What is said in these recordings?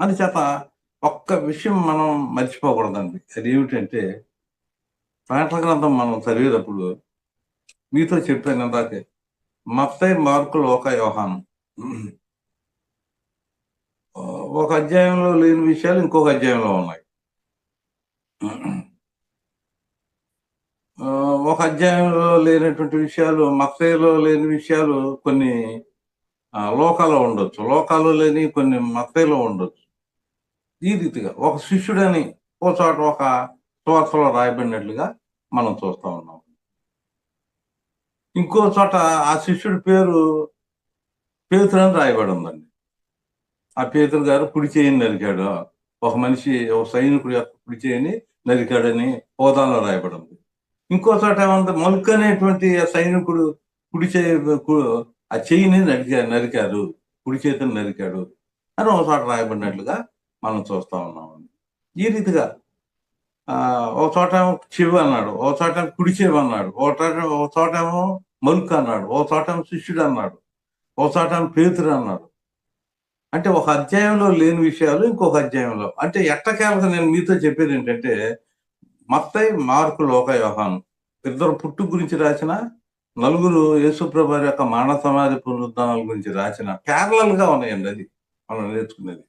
అందుచేత ఒక్క విషయం మనం మర్చిపోకూడదండి. అది ఏమిటంటే ప్రకటన గ్రంథం మనం చదివేటప్పుడు మీతో చెప్పాను ఇందాకే మత్తై మార్కు లోక వ్యవహానం ఒక అధ్యాయంలో లేని విషయాలు ఇంకొక అధ్యాయంలో ఉన్నాయి. ఒక అధ్యాయంలో లేనటువంటి విషయాలు మత్తయిలో లేని విషయాలు కొన్ని లోకాలో ఉండొచ్చు. లోకాలు లేని కొన్ని మత్తయిలో ఉండొచ్చు. ఈ రీతిగా ఒక శిష్యుడని ఓ చోట ఒక సువార్తలో రాయబడినట్లుగా మనం చూస్తా ఉన్నాం. ఇంకో చోట ఆ శిష్యుడి పేరు పేతురు అని రాయబడి ఉందండి. ఆ పేతురు గారు కుడి చేయని నరికాడు. ఒక మనిషి ఒక సైనికుడు యొక్క కుడి చేయని నరికాడని హోదాలో రాయబడి ఉంది. ఇంకో చోట ఏమంటే మలుక్ అనేటువంటి ఆ సైనికుడు కుడి చేయి ఆ చెయ్యిని నరికా నరికారు కుడి చేతిని నరికాడు అని ఒక చోట రాయబడినట్లుగా మనం చూస్తా ఉన్నామండి. ఈ రీతిగా ఆ ఒక చోట ఏమో చెవి అన్నాడు ఒక చోట కుడి చెవి అన్నాడు ఒక చోట ఒక చోట ఏమో మలుక్ అన్నాడు ఒక చోట ఏమో శిష్యుడు అన్నాడు ఓ చోట ఏమో పేతురు అన్నాడు. అంటే ఒక అధ్యాయంలో లేని విషయాలు ఇంకొక అధ్యాయంలో. అంటే ఎట్టకేలకు నేను మీతో చెప్పేది ఏంటంటే మత్తై మార్కు లోక యోహాను. ఇద్దరు పుట్టు గురించి రాసిన నలుగురు యేసుప్రభు యొక్క మానవ సమాధి పునరుద్ధానాల గురించి రాసిన ప్యారలల్గా ఉన్నాయండి అది మనం నేర్చుకునేది.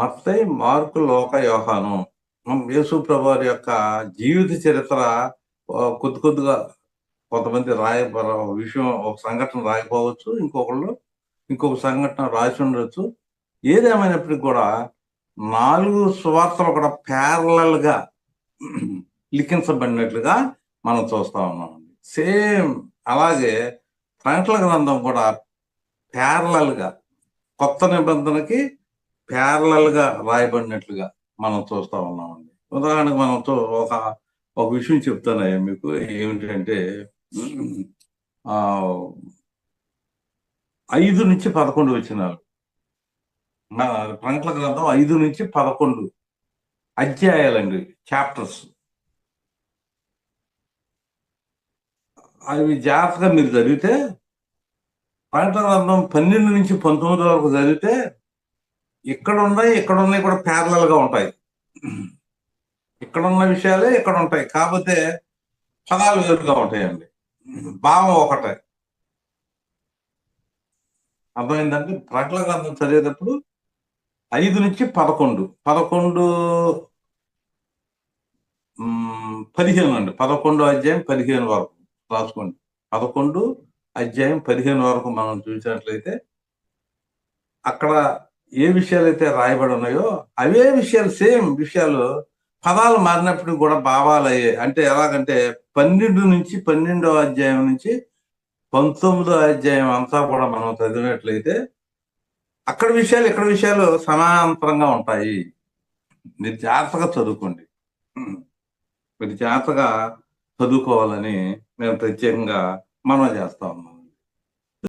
మత్తై మార్కు లోక యోహాను. యేసు ప్రభు యొక్క జీవిత చరిత్ర కొద్ది కొద్దిగా కొంతమంది రాయ ఒక విషయం ఒక సంఘటన రాయకపోవచ్చు ఇంకొకళ్ళు ఇంకొక సంఘటన రాసి ఉండొచ్చు. ఏదేమైనప్పటికీ కూడా నాలుగు సువార్తలు కూడా ప్యారలల్గా లిఖించబడినట్లుగా మనం చూస్తా ఉన్నాం. సేమ్ అలాగే ప్రకటన గ్రంథం కూడా ప్యారలల్గా కొత్త నిబంధనకి గా రాయబడినట్లుగా మనం చూస్తా ఉన్నామండి. ఉదాహరణకు మనం ఒక ఒక విషయం చెప్తానయ్యా మీకు. ఏమిటంటే ఐదు నుంచి పదకొండు వచ్చినారు. మన ప్రకటన గ్రంథం ఐదు నుంచి పదకొండు అధ్యాయాలండి చాప్టర్స్. అవి జాగ్రత్తగా మీరు చదివితే ప్రకటన గ్రంథం పన్నెండు నుంచి పంతొమ్మిది వరకు చదివితే ఇక్కడ ఉన్నాయి ఇక్కడ ఉన్నాయి కూడా ప్యారలల్గా ఉంటాయి. ఇక్కడ ఉన్న విషయాలే ఇక్కడ ఉంటాయి కాకపోతే పదాలు వేరుగా ఉంటాయండి. భావం ఒకటే. అర్థమైందంటే ప్రకటన గ్రంథం చదివేటప్పుడు ఐదు నుంచి పదకొండు. పదకొండు పదిహేను అండి. పదకొండు అధ్యాయం పదిహేను వరకు. రాసుకోండి. పదకొండు అధ్యాయం పదిహేను వరకు మనం చూసినట్లయితే అక్కడ ఏ విషయాలు అయితే రాయబడి ఉన్నాయో అవే విషయాలు సేమ్ విషయాలు పదాలు మారినప్పుడు కూడా భావాలు అయ్యాయి అంటే ఎలాగంటే పన్నెండు నుంచి పన్నెండో అధ్యాయం నుంచి పంతొమ్మిదో అధ్యాయం అంతా కూడా మనం చదివినట్లయితే అక్కడ విషయాలు ఇక్కడ విషయాలు సమాంతరంగా ఉంటాయి. మీరు జాగ్రత్తగా చదువుకోండి. మీరు జాగ్రత్తగా చదువుకోవాలని నేను ప్రత్యేకంగా మనం చేస్తా ఉన్నాను.